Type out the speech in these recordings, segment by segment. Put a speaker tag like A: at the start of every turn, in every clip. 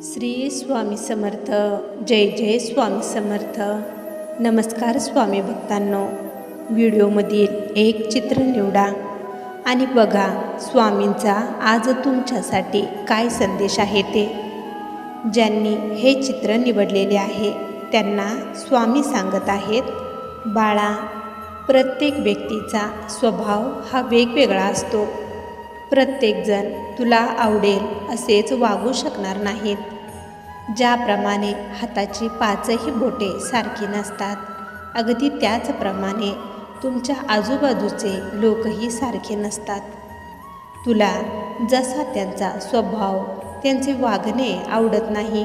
A: श्री स्वामी समर्थ जय जय स्वामी समर्थ. नमस्कार स्वामी भक्तांनो व्हिडिओमधील एक चित्र निवडा. आणि बघा स्वामींचा आज तुमच्यासाठी काय संदेश आहे ते. ज्यांनी हे चित्र निवडलेले आहे त्यांना स्वामी सांगत आहेत बाळा प्रत्येक व्यक्तीचा स्वभाव हा वेगवेगळा असतो. प्रत्येकजण तुला आवडेल असेच वागू शकणार नाहीत. ज्याप्रमाणे हाताची पाचही बोटे सारखी नसतात अगदी त्याचप्रमाणे तुमच्या आजूबाजूचे लोकही सारखे नसतात. तुला जसा त्यांचा स्वभाव त्यांचे वागणे आवडत नाही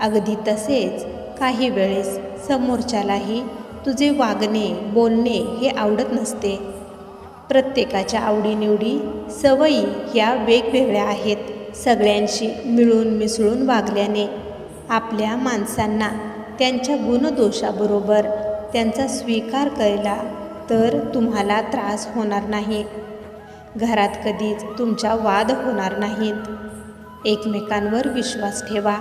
A: अगदी तसेच काही वेळेस समोरच्यालाही तुझे वागणे बोलणे हे आवडत नसते. प्रत्येकाच्या आवडीनिवडी सवयी ह्या वेगवेगळ्या आहेत. सगळ्यांशी मिळून मिसळून वागल्याने आपल्या माणसांना त्यांच्या गुणदोषाबरोबर त्यांचा स्वीकार केला तर तुम्हाला त्रास होणार नाही. घरात कधीच तुमच्या वाद होणार नाहीत. एकमेकांवर विश्वास ठेवा.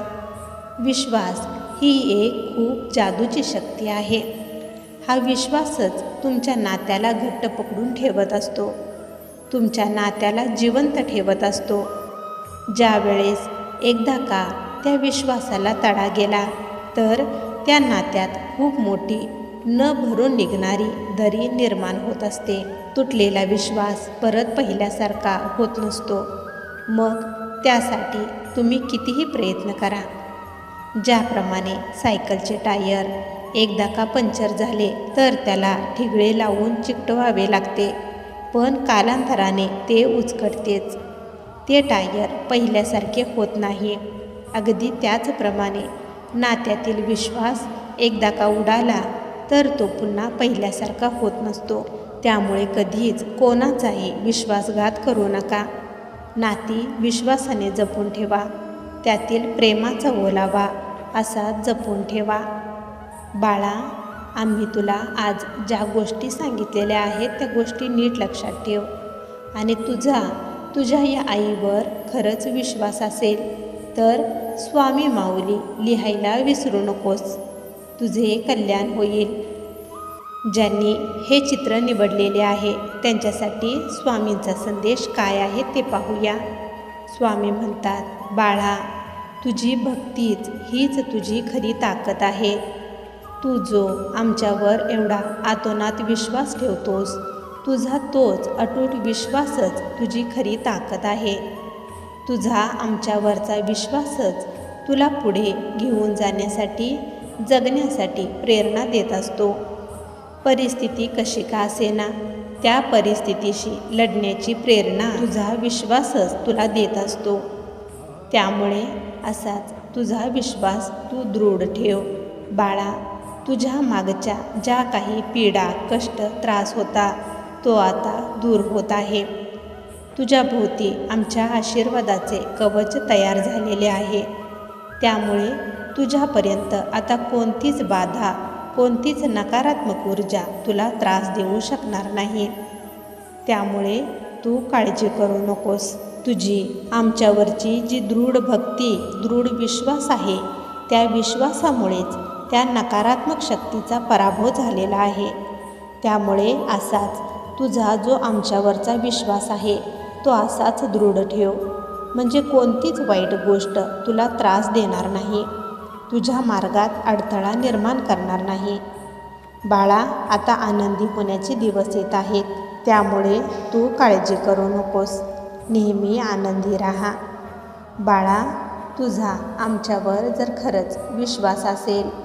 A: विश्वास ही एक खूप जादूची शक्ती आहे. हा विश्वासच तुमच्या नात्याला घट्ट पकडून ठेवत असतो. तुमच्या नात्याला जिवंत ठेवत असतो. ज्यावेळेस एकदा का त्या विश्वासाला तडा गेला तर त्या नात्यात खूप मोठी न भरून निघणारी दरी निर्माण होत असते. तुटलेला विश्वास परत पहिल्यासारखा होत नसतो. मग त्यासाठी तुम्ही कितीही प्रयत्न करा. ज्याप्रमाणे सायकलचे टायर एकदा का पंक्चर झाले तर त्याला ठिगळे लावून चिकटवावे लागते. पण कालांतराने ते उचकटतेच ते टायर पहिल्यासारखे होत नाही. अगदी त्याचप्रमाणे नात्यातील विश्वास एकदा का उडाला तर तो पुन्हा पहिल्यासारखा होत नसतो. त्यामुळे कधीच कोणाचाही विश्वासघात करू नका. नाती विश्वासाने जपून ठेवा. त्यातील प्रेमाचा ओलावा असा जपून ठेवा. बाळा आम्ही तुला आज ज्या गोष्टी सांगितलेल्या आहेत त्या गोष्टी नीट लक्षात ठेव. आणि तुझा तुझ्या या आईवर खरंच विश्वास असेल तर स्वामी माऊली लिहायला विसरू नकोस. तुझे कल्याण होईल. ज्यांनी हे चित्र निवडलेले आहे त्यांच्यासाठी स्वामींचा संदेश काय आहे ते पाहूया. स्वामी म्हणतात बाळा तुझी भक्तीच हीच तुझी खरी ताकद आहे. तू जो आमच्यावर एवढा आतोनात विश्वास ठेवतोस तुझा तोच अटूट विश्वासच तुझी खरी ताकद आहे. तुझा आमच्यावरचा विश्वासच तुला पुढे घेऊन जाण्यासाठी जगण्यासाठी प्रेरणा देत असतो. परिस्थिती कशी का असेना त्या परिस्थितीशी लढण्याची प्रेरणा तुझा विश्वासच तुला देत असतो. त्यामुळे असाच तुझा विश्वास तू दृढ ठेव बाळा. तुझ्या मागच्या ज्या काही पीडा कष्ट त्रास होता तो आता दूर होत आहे. तुझ्या भोवती आमच्या आशीर्वादाचे कवच तयार झालेले आहे. त्यामुळे तुझ्यापर्यंत आता कोणतीच बाधा कोणतीच नकारात्मक ऊर्जा तुला त्रास देऊ शकणार नाही. त्यामुळे तू काळजी करू नकोस. तुझी आमच्यावरची जी दृढ भक्ती दृढ विश्वास आहे त्या विश्वासामुळेच त्या नकारात्मक शक्तीचा पराभव झालेला आहे. त्यामुळे असाच तुझा जो आमच्यावरचा विश्वास आहे तो असाच दृढ ठेव. म्हणजे कोणतीच वाईट गोष्ट तुला त्रास देणार नाही. तुझ्या मार्गात अडथळा निर्माण करणार नाही. बाळा आता आनंदी होण्याचे दिवस येत आहेत. त्यामुळे तू काळजी करू नकोस. नेहमी आनंदी राहा. बाळा तुझा आमच्यावर जर खरंच विश्वास असेल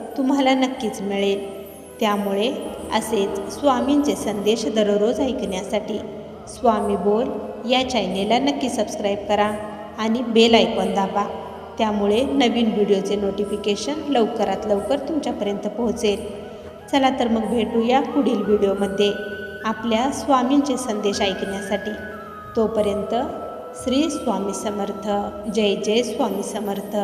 A: तुम्हाला नक्कीच मिळेल. त्यामुळे असेच स्वामींचे संदेश दररोज ऐकण्यासाठी स्वामी बोल या चॅनेलला नक्की सबस्क्राईब करा आणि बेल आयकॉन दाबा. त्यामुळे नवीन व्हिडिओचे नोटिफिकेशन लवकरात लवकर तुमच्यापर्यंत पोहोचेल. चला तर मग भेटूया पुढील व्हिडिओमध्ये आपल्या स्वामींचे संदेश ऐकण्यासाठी. तोपर्यंत श्री स्वामी समर्थ. जय जय स्वामी समर्थ.